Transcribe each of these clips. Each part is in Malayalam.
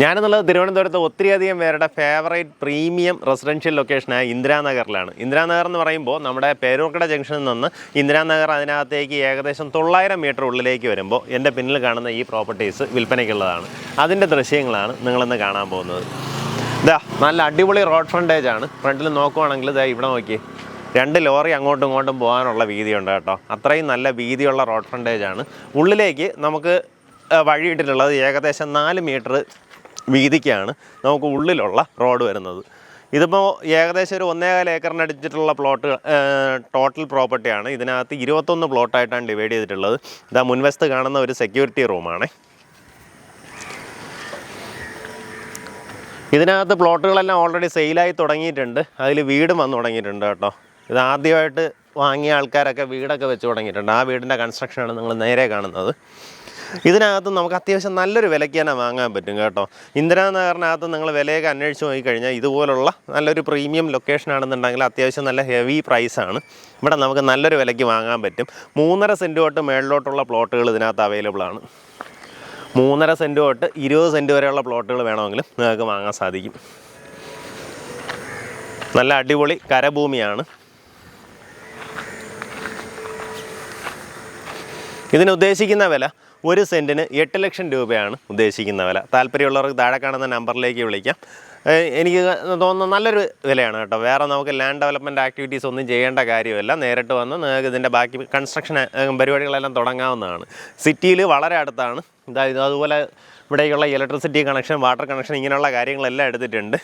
ഞാനെന്നുള്ളത് തിരുവനന്തപുരത്ത് ഒത്തിരിയധികം പേരുടെ ഫേവറേറ്റ് പ്രീമിയം റെസിഡൻഷ്യൽ ലൊക്കേഷനായ ഇന്ദിരാനഗറിലാണ്. ഇന്ദിരാനഗർ എന്ന് പറയുമ്പോൾ നമ്മുടെ പേരൂർക്കട ജംഗ്ഷനിൽ നിന്ന് ഇന്ദിരാനഗർ അതിനകത്തേക്ക് ഏകദേശം തൊള്ളായിരം മീറ്റർ ഉള്ളിലേക്ക് വരുമ്പോൾ എന്റെ പിന്നിൽ കാണുന്ന ഈ പ്രോപ്പർട്ടീസ് വിൽപ്പനയ്ക്കുള്ളതാണ്. അതിന്റെ ദൃശ്യങ്ങളാണ് നിങ്ങളിന്ന് കാണാൻ പോകുന്നത്. ഇതാ നല്ല അടിപൊളി റോഡ് ഫ്രണ്ടേജ് ആണ്. ഫ്രണ്ടിൽ നോക്കുവാണെങ്കിൽ ഇതാ ഇവിടെ നോക്കി രണ്ട് ലോറി അങ്ങോട്ടും ഇങ്ങോട്ടും പോകാനുള്ള വീതിയുണ്ട് കേട്ടോ. അത്രയും നല്ല വീതിയുള്ള റോഡ് ഫ്രണ്ടേജ് ആണ്. ഉള്ളിലേക്ക് നമുക്ക് വഴിയിട്ടിട്ടുള്ളത് ഏകദേശം നാല് മീറ്റർ വീതിക്കാണ് നമുക്ക് ഉള്ളിലുള്ള റോഡ് വരുന്നത്. ഇതിപ്പോൾ ഏകദേശം ഒരു ഒന്നേകാൽ ഏക്കറിന് അടിച്ചിട്ടുള്ള പ്ലോട്ട് ടോട്ടൽ പ്രോപ്പർട്ടിയാണ് ഇതിനകത്ത് ഇരുപത്തൊന്ന് പ്ലോട്ടായിട്ടാണ് ഡിവൈഡ് ചെയ്തിട്ടുള്ളത്. ഇതാ മുൻവശത്ത് കാണുന്ന ഒരു സെക്യൂരിറ്റി റൂമാണ് ഇതിനകത്ത് പ്ലോട്ടുകളെല്ലാം ഓൾറെഡി സെയിലായി തുടങ്ങിയിട്ടുണ്ട്. അതിൽ വീടും വന്നു തുടങ്ങിയിട്ടുണ്ട് കേട്ടോ. ഇത് ആദ്യമായിട്ട് വാങ്ങിയ ആൾക്കാരൊക്കെ വീടൊക്കെ വെച്ച് തുടങ്ങിയിട്ടുണ്ട്. ആ വീടിന്റെ കൺസ്ട്രക്ഷനാണ് നിങ്ങൾ നേരെ കാണുന്നത്. ഇതിനകത്ത് നമുക്ക് അത്യാവശ്യം നല്ലൊരു വിലയ്ക്ക് തന്നെ വാങ്ങാൻ പറ്റും കേട്ടോ. ഇന്ദിരാനഗറിനകത്ത് നിങ്ങൾ വിലയൊക്കെ അന്വേഷിച്ച് നോക്കിക്കഴിഞ്ഞാൽ ഇതുപോലുള്ള നല്ലൊരു പ്രീമിയം ലൊക്കേഷൻ ആണെന്നുണ്ടെങ്കിൽ അത്യാവശ്യം നല്ല ഹെവി പ്രൈസാണ് ഇവിടെ നമുക്ക് നല്ലൊരു വിലയ്ക്ക് വാങ്ങാൻ പറ്റും. മൂന്നര സെന്റ് തൊട്ട് മേളിലോട്ടുള്ള പ്ലോട്ടുകൾ ഇതിനകത്ത് അവൈലബിൾ ആണ്. മൂന്നര സെന്റ് തൊട്ട് ഇരുപത് സെന്റ് വരെയുള്ള പ്ലോട്ടുകൾ വേണമെങ്കിലും നിങ്ങൾക്ക് വാങ്ങാൻ സാധിക്കും. നല്ല അടിപൊളി കരഭൂമിയാണ്. ഇതിന് ഉദ്ദേശിക്കുന്ന വില ഒരു സെന്റിന് എട്ട് ലക്ഷം രൂപയാണ് ഉദ്ദേശിക്കുന്ന വില. താല്പര്യമുള്ളവർക്ക് താഴെ കാണുന്ന നമ്പറിലേക്ക് വിളിക്കാം. എനിക്ക് തോന്നുന്നു നല്ലൊരു വിലയാണ് കേട്ടോ. വേറെ നമുക്ക് ലാൻഡ് ഡെവലപ്മെന്റ് ആക്ടിവിറ്റീസ് ഒന്നും ചെയ്യേണ്ട കാര്യമല്ല. നേരിട്ട് വന്ന് നിങ്ങൾക്ക് ഇതിന്റെ ബാക്കി കൺസ്ട്രക്ഷൻ പരിപാടികളെല്ലാം തുടങ്ങാവുന്നതാണ്. സിറ്റിയിൽ വളരെ അടുത്താണ്. ഇതായത് അതുപോലെ ഇവിടേക്കുള്ള ഇലക്ട്രിസിറ്റി കണക്ഷൻ വാട്ടർ കണക്ഷൻ ഇങ്ങനെയുള്ള കാര്യങ്ങളെല്ലാം എടുത്തിട്ടുണ്ട്.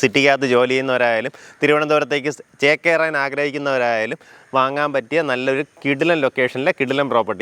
സിറ്റിക്കകത്ത് ജോലി ചെയ്യുന്നവരായാലും തിരുവനന്തപുരത്തേക്ക് ചേക്കേറാൻ ആഗ്രഹിക്കുന്നവരായാലും വാങ്ങാൻ പറ്റിയ നല്ലൊരു കിടിലൻ ലൊക്കേഷനിലെ കിടിലൻ പ്രോപ്പർട്ടി